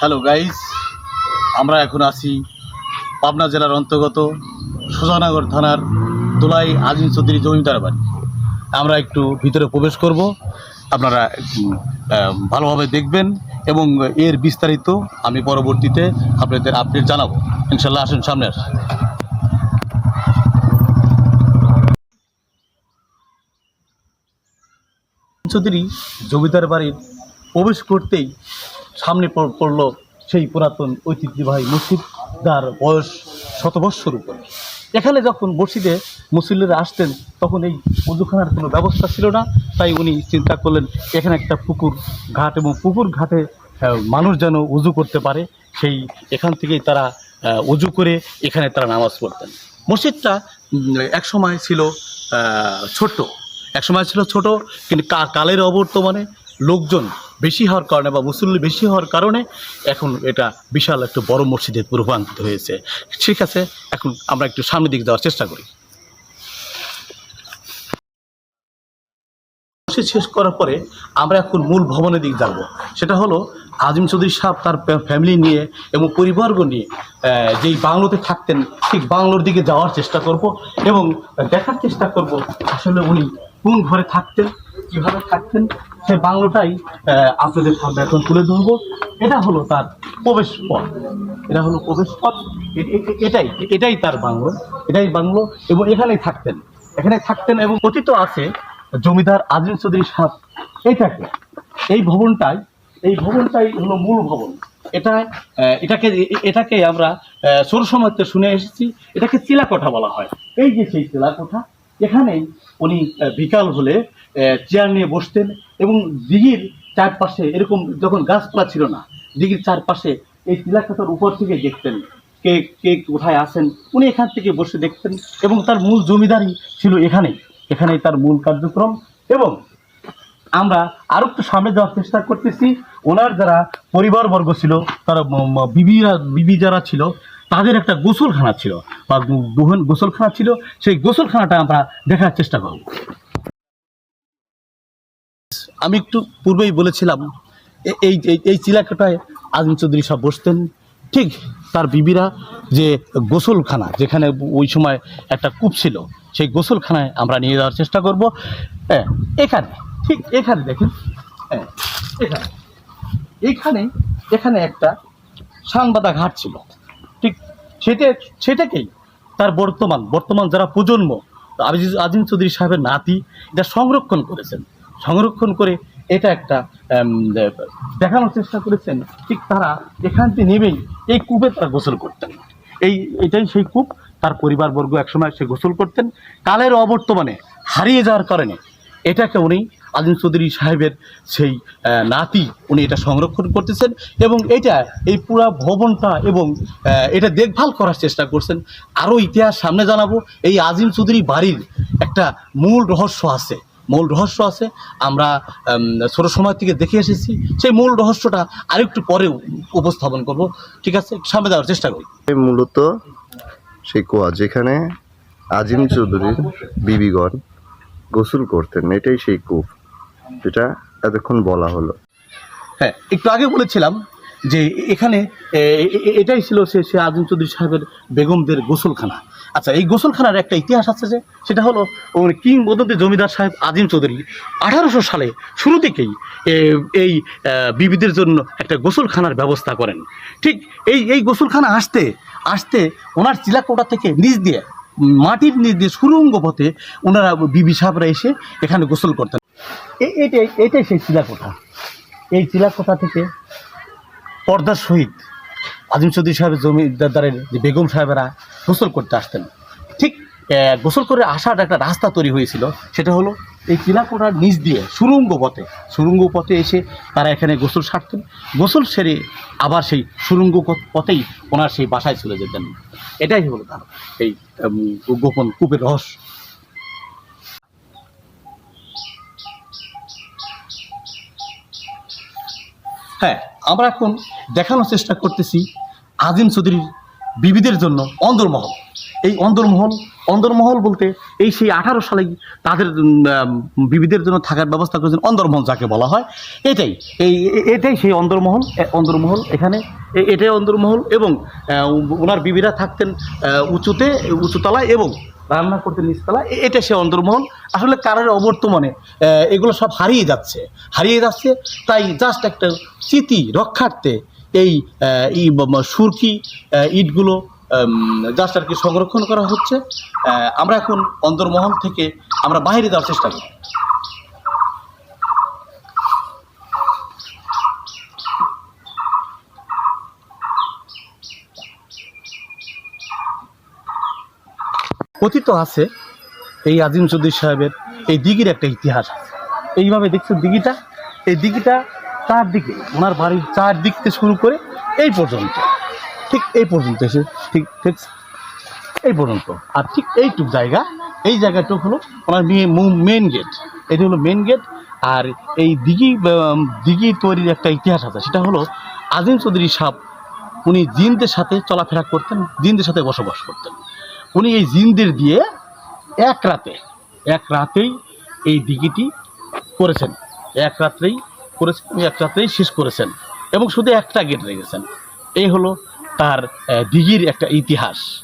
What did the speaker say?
Hello guys আমরা এখন আছি পাবনা জেলার অন্তর্গত সুজানগর থানার দোলাই আজিম চৌধুরী জমিদার বাড়ি। আমরা একটু ভিতরে প্রবেশ করব। আপনারা ভালোভাবে দেখবেন এবং এর বিস্তারিত আমি পরবর্তীতে আপনাদের আপডেট জানাব। ইনশাল্লাহ আসুন সামনে আসুন। চৌধুরী জমিদার বাড়ির প্রবেশ করতেই সামনে পড়- পড়ল সেই পুরাতন ঐতিহ্যবাহী মসজিদ, যার বয়স শত বৎসর উপরে। এখানে যখন মসজিদে মুসল্লিরা আসতেন, তখন এই উজুখানার কোনো ব্যবস্থা ছিল না। তাই উনি চিন্তা করলেন, এখানে একটা পুকুর ঘাট এবং পুকুর ঘাটে মানুষ যেন উজু করতে পারে। সেই, এখান থেকেই তারা উজু করে এখানে তারা নামাজ পড়তেন। মসজিদটা একসময় ছিল ছোট্ট। একসময় ছিল ছোট, কিন্তু কালের অবর্তমানে লোকজন বেশি হওয়ার কারণে বা মুসল্লি বেশি হওয়ার কারণে এখন এটা বিশাল একটা বড় মসজিদে রূপান্তরিত হয়েছে। ঠিক আছে, এখন আমরা একটু সামনের দিকে যাওয়ার চেষ্টা করি। শেষ করার পরে আমরা এখন মূল ভবনের দিকে যাব। সেটা হলো আজিম চৌধুরী সাহেব তার ফ্যামিলি নিয়ে এবং পরিবারগ নিয়ে যেই বাংলোতে থাকতেন, ঠিক বাংলোর দিকে যাওয়ার চেষ্টা করব এবং দেখার চেষ্টা করব আসলে উনি কোন ঘরে থাকতেন। কীভাবে থাকতেন সে বাংলোটাই আপনাদের সামনে এখন তুলে ধরবো। এটা হলো তার প্রবেশ পথ। এটা হলো প্রবেশ পথ। এটাই এটাই তার বাংলো এটাই বাংলো। এবং এখানেই থাকতেন এখানে থাকতেন এবং কথিত আছে জমিদার আজিম চৌধুরী সাহেব। এইটাকে এই ভবনটাই এই ভবনটাই হলো মূল ভবন। এটা এটাকে এটাকে আমরা আহ, শুনে এসেছি। এটাকে চিলাকোঠা বলা হয়। এই যে সেই চিলাকোঠা এখানেই উনি বিকাল হলে চেয়ার নিয়ে বসতেন এবং দিঘির চারপাশে এরকম যখন গাছপালা ছিল না, দিঘির চারপাশে এই চিলাকোঠার উপর থেকে দেখতেন কে কে কোথায় আসেন উনি এখান থেকে বসে দেখতেন এবং তার মূল জমিদারি ছিল এখানে। এখানেই তার মূল কার্যক্রম এবং আমরা আরও একটু সামনে যাওয়ার চেষ্টা করতেছি। ওনার যারা পরিবারবর্গ ছিল, তারা বিবিরা, বিবি যারা ছিল তাদের একটা গোসলখানা ছিল, বা গো- গোসলখানা ছিল, সেই গোসলখানাটা আমরা দেখার চেষ্টা করব। আমি একটু পূর্বেই বলেছিলাম এই এই- চিলাকাটায় আজম চৌধুরী সব বসতেন, ঠিক তার বিবিরা যে গোসলখানা, যেখানে ওই সময় একটা কূপ ছিল, সেই গোসলখানায় আমরা নিয়ে যাওয়ার চেষ্টা করব। এখানে, ঠিক এখানে দেখেন এখানে এখানে এখানে একটা সাংবাদা ঘাট ছিল। সেটা সেটাকেই তার বর্তমান বর্তমান যারা প্রজন্ম আজিজ আজিম চৌধুরী সাহেবের নাতি, এটা সংরক্ষণ করেছেন। সংরক্ষণ করে এটা একটা দেখানোর চেষ্টা করেছেন, ঠিক তারা এখান থেকে নেমেই এই কূপে তারা গোসল করতেন। এই, এটাই সেই কূপ, তার পরিবারবর্গ একসময় সে গোসল করতেন। কালের অবর্তমানে হারিয়ে যাওয়ার কারণে এটাকে উনি আজিম চৌধুরী সাহেবের সেই নাতি উনি এটা সংরক্ষণ করতেছেন এবং এটা, এই পুরা ভবনটা এবং এটা দেখভাল করার চেষ্টা করছেন। আরও ইতিহাস সামনে জানাব, এই আজিম চৌধুরী বাড়ির একটা মূল রহস্য আছে। মূল রহস্য আছে, আমরা ছোট সময় থেকে দেখে এসেছি। সেই মূল রহস্যটা আরেকটু পরে উপস্থাপন করব। ঠিক আছে? সামনে যাওয়ার চেষ্টা করি। মূলত সেই কোয়া যেখানে আজিম চৌধুরীর বিবিগণ গোসল করতেন, এটাই সেই কূপ যেটা এতক্ষণ বলা হলো। হ্যাঁ একটু আগে বলেছিলাম যে এখানে এটাই ছিল সে সে আজিম চৌধুরী সাহেবের বেগমদের গোসলখানা। আচ্ছা এই গোসলখানার একটা ইতিহাস আছে যে, সেটা হলো কিংবদন্তি জমিদার সাহেব আজিম চৌধুরী আঠারোশো সালে শুরু থেকেই এই বিবিদের জন্য একটা গোসলখানার ব্যবস্থা করেন। ঠিক এই এই গোসলখানা আসতে আসতে ওনার চিলাকোটা থেকে নিচ দিয়ে মাটির নির্দেশ সুরঙ্গ পথে ওনারা বিবি সাহেবরা এসে এখানে গোসল করতেন। এটাই এটাই সেই চিলাকোঠা। এই চিলাকোঠা থেকে পর্দার সহিত আজিম চৌধুরী সাহেবের জমিদারের যে বেগম সাহেবেরা গোসল করতে আসতেন। ঠিক গোসল করে আসার একটা রাস্তা তৈরি হয়েছিল। সেটা হলো এই চিলাকোটার নিচ দিয়ে, সুরঙ্গ পথে। সুরঙ্গ পথে এসে তারা এখানে গোসল সারতেন। গোসল সেরে আবার সেই সুরঙ্গ পথেই ওনার সেই বাসায় চলে যেতেন। এটাই হলো তার এই গোপন কূপের রহস্য। হ্যাঁ আমরা এখন দেখানোর চেষ্টা করতেছি আজিম চৌধুরীর বিবিদের জন্য অন্দরমহল। এই অন্দরমহল অন্দরমহল বলতে এই সেই আঠারো সালে তাদের বিবিদের জন্য থাকার ব্যবস্থা করেছেন অন্দরমহল যাকে বলা হয়। এটাই, এই এটাই সেই অন্দরমহল অন্দরমহল এখানে এটাই অন্দরমহল এবং ওনার বিবিরা থাকতেন উঁচুতে, উঁচুতলায় এবং রান্না করতে নিচতলা এটা সে অন্তর্মহল আসলে কারোর অবর্তমানে এগুলো সব হারিয়ে যাচ্ছে হারিয়ে যাচ্ছে। তাই জাস্ট একটা স্মৃতি রক্ষার্থে এই সুরকি ইটগুলো জাস্ট আর কি সংরক্ষণ করা হচ্ছে। আমরা এখন অন্তর্মহল থেকে আমরা বাইরে যাওয়ার চেষ্টা করি কথিত আছে, এই আজিম চৌধুরী সাহেবের এই দিঘির একটা ইতিহাস আছে। এইভাবে দেখছেন দিঘিটা? এই দিঘিটা চারদিকে, ওনার বাড়ির চারদিক থেকে শুরু করে এই পর্যন্ত। ঠিক এই পর্যন্ত এসে, ঠিক ঠিক এই পর্যন্ত। আর ঠিক এইটুক জায়গা, এই জায়গাটুক হলো ওনার মেন গেট এটি হলো মেন গেট আর এই দিঘি দিঘি তৈরির একটা ইতিহাস আছে। সেটা হলো আজিম চৌধুরী সাহেব উনি জিনদের সাথে চলাফেরা করতেন, জিনদের সাথে বসবাস করতেন। উনি এই জিনদের দিয়ে এক রাতে, এক রাতেই এই দিঘিটি করেছেন। এক রাত্রেই করেছেন, এক রাত্রেই শেষ করেছেন। এবং শুধু একটা গেট রেখেছেন। এই হলো তার দিঘির একটা ইতিহাস।